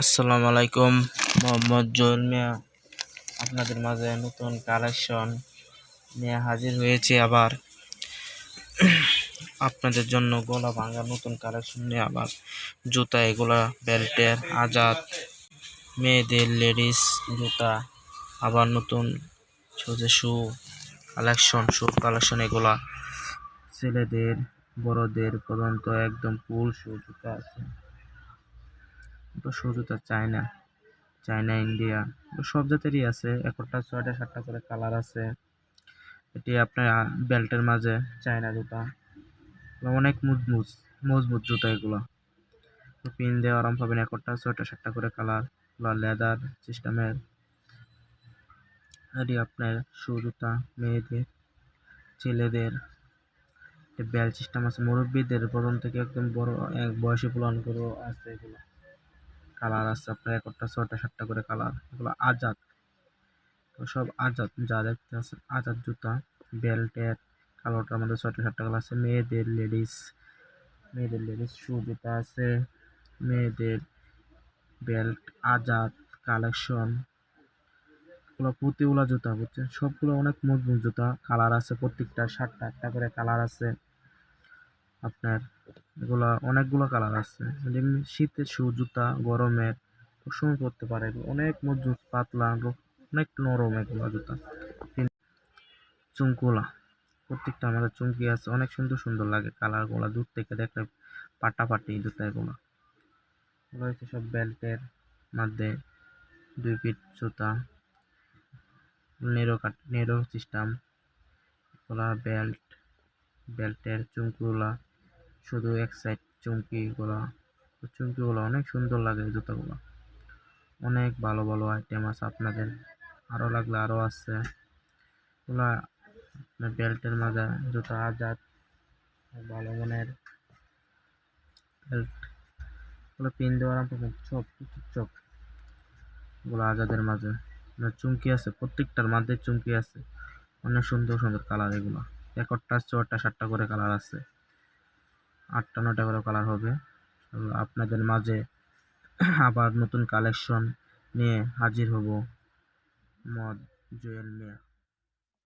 আসসালামু আলাইকুম। মোহাম্মদ জহুর মিয়া, আপনাদের মাঝে নতুন কালেকশন নিয়ে হাজির হয়েছে আবার। আপনাদের জন্য গলা ভাঙা নতুন কালেকশন নিয়ে আবার জুতা, এগুলা বেল্টের আজাদ, মেয়েদের লেডিস জুতা, আবার নতুন সোজা শু কালেকশন শু কালেকশন এগুলা। ছেলেদের, বড়দের পর্যন্ত একদম ফুল শু জুতা আছে। তো শুধুটা চায়না চায়না, ইন্ডিয়া, সব জাতেরই আছে। একটা ছয়টা, সাতটা করে কালার আছে। এটি আপনার বেল্টের মাঝে চায়না জুতা। অনেক মজবুত মজবুত জুতা এগুলো। পিন দিয়ে আরাম পাবেন একটা ছয়টা, সাতটা করে কালার লেদার সিস্টেমের এটি আপনার শু জুতা, মেয়েদের, ছেলেদের। বেল সিস্টেম আছে। মুরব্বীদের প্রথম থেকে একদম বড়, এক বয়সী পুলান করে আছে এগুলো। কালার আছে, আপনার একটা ছটা সাতটা করে কালার, এগুলো আজাদ। তো সব আজাদ, যা দেখতে আছে আজাদ জুতা, বেল্টের কালারটার মধ্যে ছটা সাতটা কালার আছে, মেয়েদের লেডিস মেয়েদের লেডিস শু জুতা আছে, মেয়েদের বেল্ট, আজাদ কালেকশন। এগুলো পুঁতিওলা জুতা, বুঝছেন? সবগুলো অনেক মজবুত জুতা, কালার আছে, প্রত্যেকটা সাতটা আটটা করে কালার আছে। আপনার এগুলা অনেকগুলো কালার আছে। যেমনি শীতের শু জুতা, গরমের সবসময় পরতে পারে অনেক মজবুত, পাতলা অনেক নরম এগুলো জুতা। চুমকুলা প্রত্যেকটা আমাদের চুমকি আছে। অনেক সুন্দর সুন্দর লাগে কালারগুলো দূর থেকে দেখলে পাটাপাটি জুতা এগুলো। রয়েছে সব বেল্টের মধ্যে দুই ফিট জুতা। নেরো কাট নেরো সিস্টেম এগুলা বেল্ট বেল্টের চুমকিগুলা শুধু এক সাইড চুমকিগুলো চুমকিগুলো অনেক সুন্দর লাগে জুতাগুলো। অনেক ভালো ভালো আইটেম আছে আপনাদের। আরও লাগলে আরও আছে। আপনার বেল্টের মাঝে জুতা আজাদ, ভালো মনের বেল্ট এগুলো পিন দেওয়ার চপ চপ এগুলো আজাদের মাঝে। চুমকি আছে, প্রত্যেকটার মাঝে চুমকি আছে। অনেক সুন্দর সুন্দর কালার এগুলো। একটা চটা সাতটা করে কালার আছে। আটটা নটা করে কালার হবে। আপনাদের মাঝে আবার নতুন কালেকশন নিয়ে হাজির হব। মদ জুয়েল মিয়া।